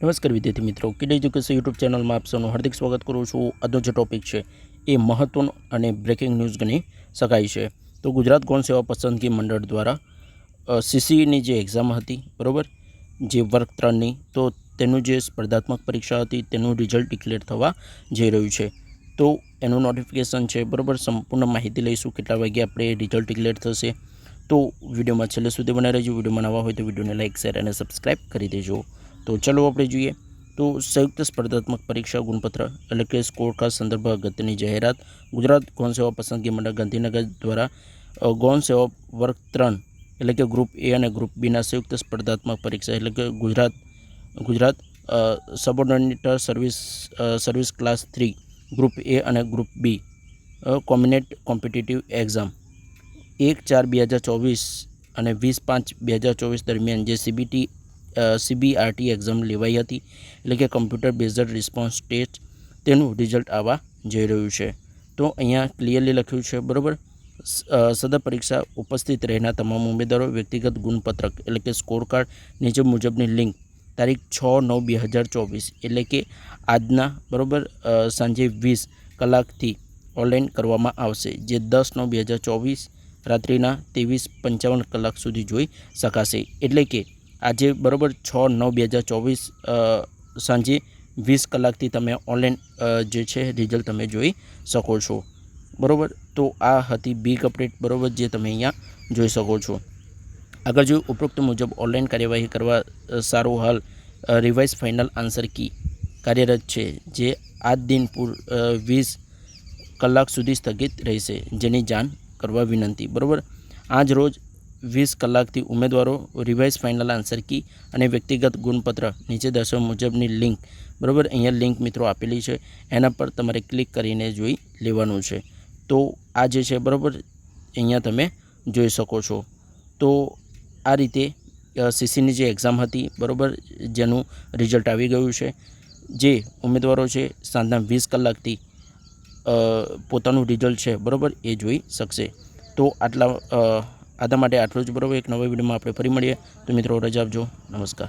નમસ્કાર વિદ્યાર્થી મિત્રો કિડ એજ્યુકેશન યુટ્યુબ ચેનલમાં આપ સૌનું હાર્દિક સ્વાગત કરું છું. આજનો જે ટોપિક છે, એ મહત્વનો અને બ્રેકિંગ ન્યૂઝ ગણી શકાય છે. તો ગુજરાત ગૌણ સેવા પસંદગી મંડળ દ્વારા સીસીની જે એક્ઝામ હતી, બરાબર? જે વર્ગ ત્રણની, તો તેનું જે સ્પર્ધાત્મક પરીક્ષા હતી, તેનું રિઝલ્ટ ડિક્લેર થવા જઈ રહ્યું છે. તો એનું નોટિફિકેશન છે, બરાબર? સંપૂર્ણ માહિતી લઈશું, કેટલા વાગે આપણે રિઝલ્ટ ડિક્લેર થશે. તો વિડીયોમાં છેલ્લે સુધી બનાવી રહેજો. વિડીયોમાં નવા હોય તો વિડીયોને લાઇક શેર અને સબસ્ક્રાઈબ કરી દેજો. તો ચાલો આપણે જોઈએ. તો સંયુક્ત સ્પર્ધાત્મક પરીક્ષા ગુણપત્ર એટલે કે સ્કોર કાર્ડ સંદર્ભ અગત્યની જાહેરાત. ગુજરાત ગૌણ સેવા પસંદગી મંડળ ગાંધીનગર દ્વારા ગૌણ સેવા વર્ગ ત્રણ એટલે કે ગ્રુપ એ અને ગ્રુપ બીના સંયુક્ત સ્પર્ધાત્મક પરીક્ષા એટલે કે Gujarat Gujarat subordinate service service class three group A અને group B combined competitive exam એક ચાર બે હજાર ચોવીસ અને વીસ પાંચ બે હજાર ચોવીસ દરમિયાન જે સીબીટી સીબીઆરટી એક્ઝામ લેવાઈ હતી, એટલે કે કમ્પ્યુટર બેઝડ રિસ્પોન્સ ટેસ્ટ તેનું રિઝલ્ટ આવવા જઈ રહ્યું છે. તો અહીંયા ક્લિયરલી લખ્યું છે, બરાબર? સદા પરીક્ષા ઉપસ્થિત રહેના તમામ ઉમેદવારો વ્યક્તિગત ગુણપત્રક, એટલે કે સ્કોર કાર્ડ નીચે મુજબની લિંક તારીખ છ નવ બે હજાર ચોવીસ, એટલે કે આજના, બરાબર? સાંજે વીસ કલાકથી ઓનલાઈન કરવામાં આવશે, જે દસ નવ બે હજાર ચોવીસ રાત્રિના ત્રેવીસ પંચાવન કલાક સુધી જોઈ શકાશે. એટલે કે આજે બરાબર છ નવ બે હજાર ચોવીસ સાંજે વીસ કલાકથી તમે ઓનલાઈન જે છે રિઝલ્ટ તમે જોઈ શકો છો. બરાબર? તો આ હતી બિગ અપડેટ બરાબર જે તમે અહીંયા જોઈ શકો છો. આગળ જોયું, ઉપરોક્ત મુજબ ઓનલાઈન કાર્યવાહી કરવા સારો હાલ રિવાઇઝ ફાઇનલ આન્સર કી કાર્યરત છે, જે આજ દિન પૂર વીસ કલાક સુધી સ્થગિત રહેશે, જેની જાણ કરવા વિનંતી. બરાબર? આજ રોજ વીસ કલાકથી ઉમેદવારો રિવાઇઝ ફાઇનલ આન્સર કી અને વ્યક્તિગત ગુણપત્ર નીચે દર્શાવ્યા મુજબની લિંક બરાબર? અહીંયા લિંક મિત્રો આપેલી છે. એના પર તમારે ક્લિક કરીને જોઈ લેવાનું છે. તો આ જે છે, બરાબર? અહીંયા તમે જોઈ શકો છો. તો આ રીતે સીસીની જે એક્ઝામ હતી, બરાબર? જેનું રિઝલ્ટ આવી ગયું છે. જે ઉમેદવારો છે, સાંજના વીસ કલાકથી પોતાનું રિઝલ્ટ છે, બરાબર? એ જોઈ શકશે. તો આટલા આના માટે આટલું જ. બરાબર, એક નવા વિડીયોમાં આપણે ફરી મળીએ. તો મિત્રો, રજા આપજો. નમસ્કાર.